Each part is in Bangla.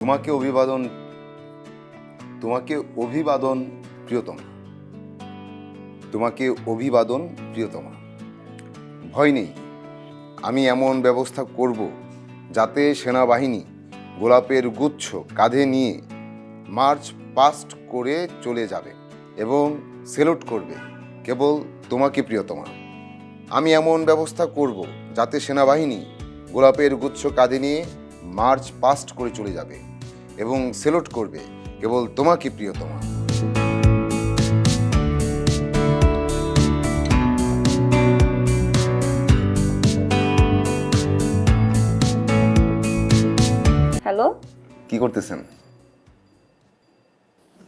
তোমাকে অভিবাদন তোমাকে অভিবাদন প্রিয়তমা। তোমাকে অভিবাদন প্রিয়তমা। ভয় নেই, আমি এমন ব্যবস্থা করব যাতে সেনাবাহিনী গোলাপের গুচ্ছ কাঁধে নিয়ে মার্চ পাস্ট করে চলে যাবে এবং সেলুট করবে, কেবল তোমাকে প্রিয়তমা। আমি এমন ব্যবস্থা করব যাতে সেনাবাহিনী গোলাপের গুচ্ছ কাঁধে নিয়ে মার্চ পাস্ট করে চলে যাবে। এবং সেলুট করবে কেবল তোমাকে প্রিয়তমা। হ্যালো কি করতেছেন?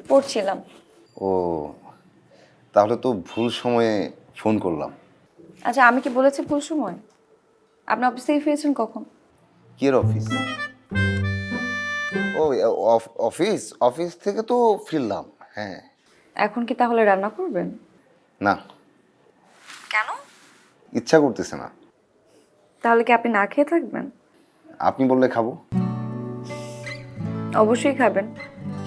পড়ছিলাম। ও তাহলে তো ভুল সময়ে ফোন করলাম। আচ্ছা আমি কি বলেছি ভুল সময়? আপনি অফিস থেকে ফিরেছেন কখন? কি অফিস অফিস অফিস থেকে তো ফিরলাম হ্যাঁ। এখন কি তাহলে রান্না করবেন? না। কেন? ইচ্ছা করতেছে না। তাহলে কি আপনি না খেয়ে থাকবেন? আপনি বললে খাব। অবশ্যই খাবেন।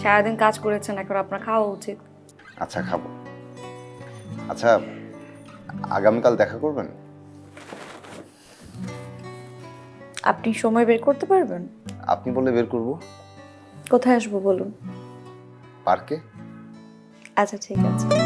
সারাদিন কাজ করেছেন এখন আপনার খাওয়া উচিত। আচ্ছা খাব। আচ্ছা আগামীকাল দেখা করবেন? আপনি সময় বের করতে পারবেন? আপনি বললে বের করব। কোথায় আসব বলুন? পার্কে? আচ্ছা ঠিক আছে।